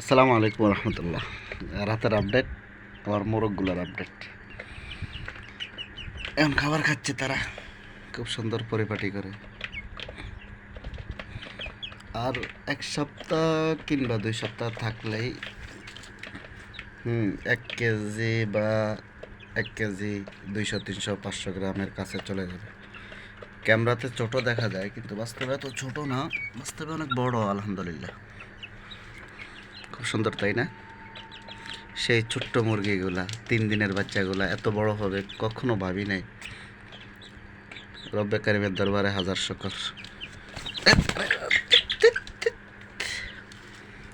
আসসালামু আলাইকুম রহমতুল্লাহ। রাতের আপডেট আমার মোরগগুলোর আপডেট এখন খাবার খাচ্ছে তারা, খুব সুন্দর পরিপাটি করে। আর এক সপ্তাহ কিংবা দুই সপ্তাহ থাকলেই, হুম, এক কেজি বা এক কেজি দুইশো, তিনশো, পাঁচশো গ্রামের কাছে চলে যাবে। ক্যামেরাতে ছোট দেখা যায়, কিন্তু বাস্তবে এত ছোট না, বাস্তবে অনেক বড়, আলহামদুলিল্লাহ। খুব সুন্দর, তাই না? সেই ছোট্ট মুরগিগুলা, তিন দিনের বাচ্চাগুলা, এত বড় হবে, কখনো ভাবি নাই। রব্বে কারিমের দরবারে হাজার শকর।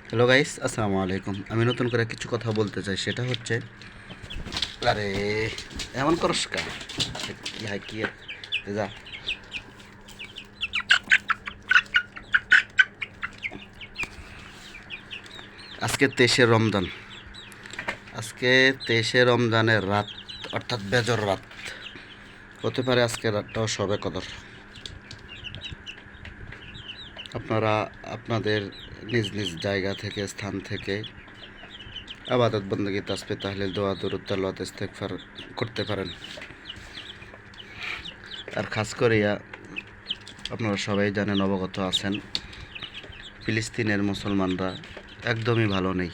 হ্যালো গাইস আসসালামু আলাইকুম। আমি নতুন করে কিছু কথা বলতে চাই, সেটা হচ্ছে, আরে, এমন করস কা? যা। আজকে তেইশে রমজান। আজকে তেইশে রমজানের রাত, অর্থাৎ বেজর রাত। হতে পারে আজকে রাতটাও সবে কদর। আপনারা আপনাদের নিজ নিজ জায়গা থেকে, স্থান থেকে আবাদত বন্দী তাসপে তাহলে দোয়া দরুদ্দাল্লাত ইস্তেকফার করতে পারেন। আর খাস করিয়া আপনারা সবাই জানেন, অবগত আছেন, ফিলিস্তিনের মুসলমানরা একদমই ভালো নেই।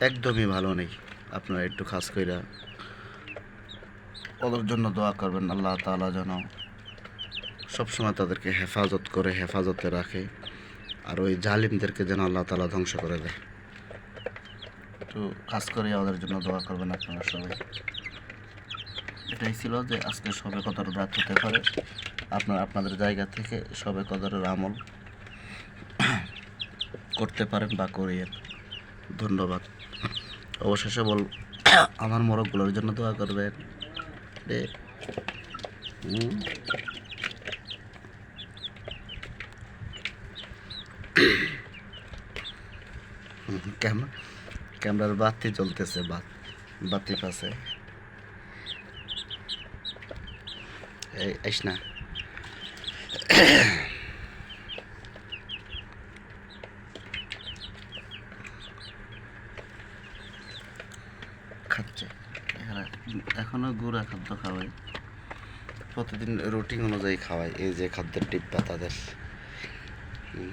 একদমই ভালো নেই। আপনারা একটু খাস কইরা ওদের জন্য দোয়া করবেন, আল্লাহ তালা যেন সবসময় তাদেরকে হেফাজত করে, হেফাজতে রাখে, আর ওই জালিমদেরকে যেন আল্লাহ তাআলা ধ্বংস করে দেয়। একটু খাস করে ওদের জন্য দোয়া করবেন আপনারা সবাই। এটাই ছিল যে আজকে সবে কদর রাত হতে পারে। আপনার আপনাদের জায়গা থেকে সবে কদরের আমল করতে পারেন বা করিয়েন। ধন্যবাদ। অবশেষে বল, আমার মোরগগুলোর জন্য দোয়া করবেন। ক্যামেরা ক্যামেরার বাতি চলতেছে বাত বাতি পাশে এই, আইস না। খাচ্ছে। এখানে এখনও গুঁড়া খাদ্য খাওয়াই। প্রতিদিন রুটিন অনুযায়ী খাওয়াই, এই যে খাদ্যের ডিব্বা তাদের হুম।